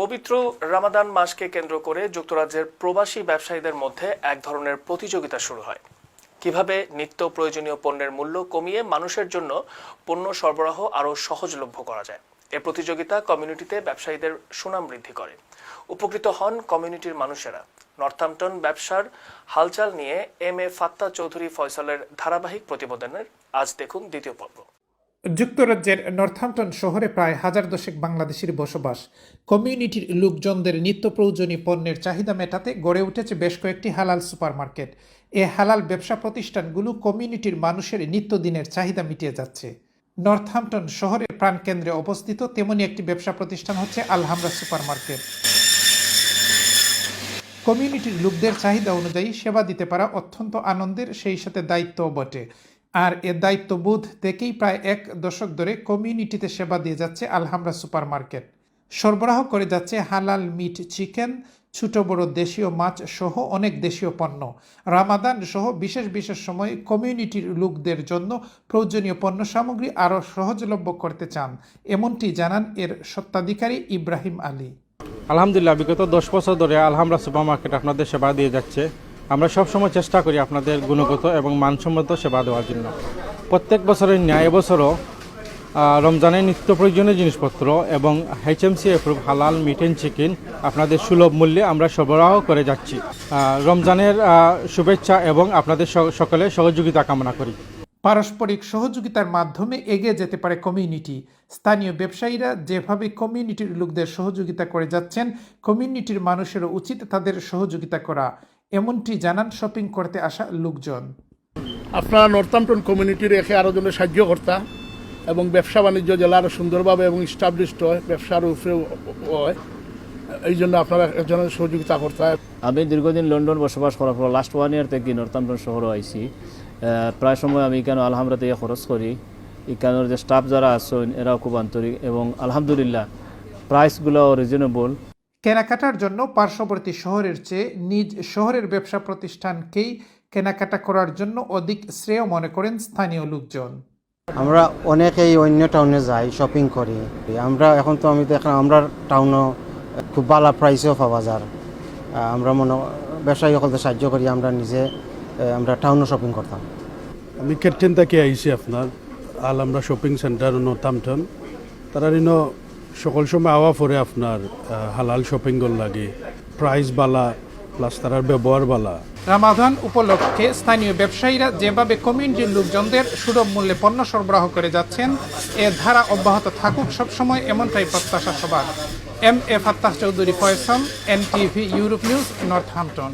পবিত্র রামাদান মাসকে কেন্দ্র করে যুক্তরাজ্যের প্রবাসী ব্যবসায়ীদের মধ্যে এক ধরনের প্রতিযোগিতা শুরু হয়। কীভাবে নিত্য প্রয়োজনীয় পণ্যের মূল্য কমিয়ে মানুষের জন্য পণ্য সরবরাহ আরও সহজলভ্য করা যায়, এ প্রতিযোগিতা কমিউনিটিতে ব্যবসায়ীদের সুনাম বৃদ্ধি করে। উপকৃত হন কমিউনিটির মানুষেরা। নর্থাম্পটন ব্যবসার হালচাল নিয়ে এম এ ফাত্তা চৌধুরী ফয়সালের ধারাবাহিক প্রতিবেদনের আজ দেখুন দ্বিতীয় পর্ব। যুক্তরাজ্যের নর্থাম্পটন শহরে প্রায় হাজার দশেক বাংলাদেশির বসবাস। কমিউনিটির লোকজনদের নিত্য প্রয়োজনীয় পণ্যের চাহিদা মেটাতে গড়ে উঠেছে বেশ কয়েকটি হালাল সুপারমার্কেট। এ হালাল ব্যবসা প্রতিষ্ঠানগুলো কমিউনিটির মানুষের নিত্যদিনের চাহিদা মিটিয়ে যাচ্ছে। নর্থহ্যাম্পটন শহরের প্রাণকেন্দ্রে অবস্থিত তেমনি একটি ব্যবসা প্রতিষ্ঠান হচ্ছে আলহামরা সুপারমার্কেট। কমিউনিটির লোকদের চাহিদা অনুযায়ী সেবা দিতে পারা অত্যন্ত আনন্দের, সেই সাথে দায়িত্বও বটে। আর এ দায়িত্ববোধ থেকেই প্রায় এক দশক ধরে কমিউনিটিতে সেবা দিয়ে যাচ্ছে আলহামরা সুপারমার্কেট। সরবরাহ করে যাচ্ছে হালাল মিট চিকেন, ছোট বড় দেশীয় মাছ সহ অনেক দেশীয় পণ্য। রামাদান সহ বিশেষ বিশেষ সময় কমিউনিটির লোকদের জন্য প্রয়োজনীয় পণ্য সামগ্রী আরও সহজলভ্য করতে চান, এমনটি জানান এর সত্ত্বাধিকারী ইব্রাহিম আলী। আলহামদুলিল্লাহ, বিগত দশ বছর ধরে আলহামরা সুপার মার্কেট আপনাদের সেবা দিয়ে যাচ্ছে। আমরা সবসময় চেষ্টা করি আপনাদের গুণগত এবং মানসম্মত সেবা দেওয়ার জন্য। প্রত্যেক বছরের ন্যায় বছরও রমজানের নিত্য প্রয়োজনীয় জিনিসপত্র এবং এইচএমসি অ্যাপ্রুভ হালাল মিট অ্যান্ড চিকেন আপনাদের সুলভ মূল্যে আমরা সরবরাহ করে যাচ্ছি। রমজানের শুভেচ্ছা এবং আপনাদের সকলে সহযোগিতা কামনা করি। পারস্পরিক সহযোগিতার মাধ্যমে এগিয়ে যেতে পারে কমিউনিটি স্থানীয় ব্যবসায়ীরা যেভাবে কমিউনিটির লোকদের সহযোগিতা করে যাচ্ছেন কমিউনিটির মানুষেরও উচিত তাদের সহযোগিতা করা। এমনটি জানান শপিং করতে আসা লোকজন। আপনারা নর্থাম্পটন কমিউনিটির একে আরও জন্য সাহায্য কর্তা এবং ব্যবসা বাণিজ্য জেলা আরও সুন্দরভাবে এবং স্টাবলিশড হয় ব্যবসার উপরে হয়। এই জন্য আপনারা একজনের সহযোগিতা করতে হয়। আমি দীর্ঘদিন লন্ডন বসবাস করার পর লাস্ট ওয়ান ইয়ার থেকে নর্থাম্পটন শহরে আইছি। প্রায় সময় আমি এখানে আলহামরা থেকে খরচ করি? এখানের যে স্টাফ যারা আছেন এরাও খুব আন্তরিক এবং আলহামদুলিল্লাহ প্রাইসগুলো রিজনেবল কেনাকাটার জন্য পার্শ্ববর্তী শহরের চেয়ে নিজ শহরের ব্যবসা প্রতিষ্ঠানকেই কেনাকাটা করার জন্য অধিক শ্রেয় মনে করেন স্থানীয় লোকজন। আমরা অনেকেই অন্য টাউনে যাই শপিং করি। আমরা এখন তো আমি দেখলাম আমরা টাউনও খুব ভালো প্রাইসেও পাওয়া যায়। আমরা মনে ব্যবসায়ী সকলকে সাহায্য করি আমরা নিজে আমরা টাউনও শপিং করতাম। আমি কেট্টেন থেকে আইছি আপনার আল আমরা শপিং সেন্টার নর্থাম্পটন। তারা সকল সময় আওয়া পরে আপনার হালাল শপিং গল লাগে প্রাইস বালা প্লাস তারার ব্যবহার বালা। রামাদান উপলক্ষে স্থানীয় ব্যবসায়ীরা যেভাবে কমিউনিটির লোকজনদের সুলভ মূল্যে পণ্য সরবরাহ করে যাচ্ছেন, এ ধারা অব্যাহত থাকুক সবসময় এমনটাই প্রত্যাশা সবার। M A Fattah Chowdhury Faisal, NTV Europe news Northampton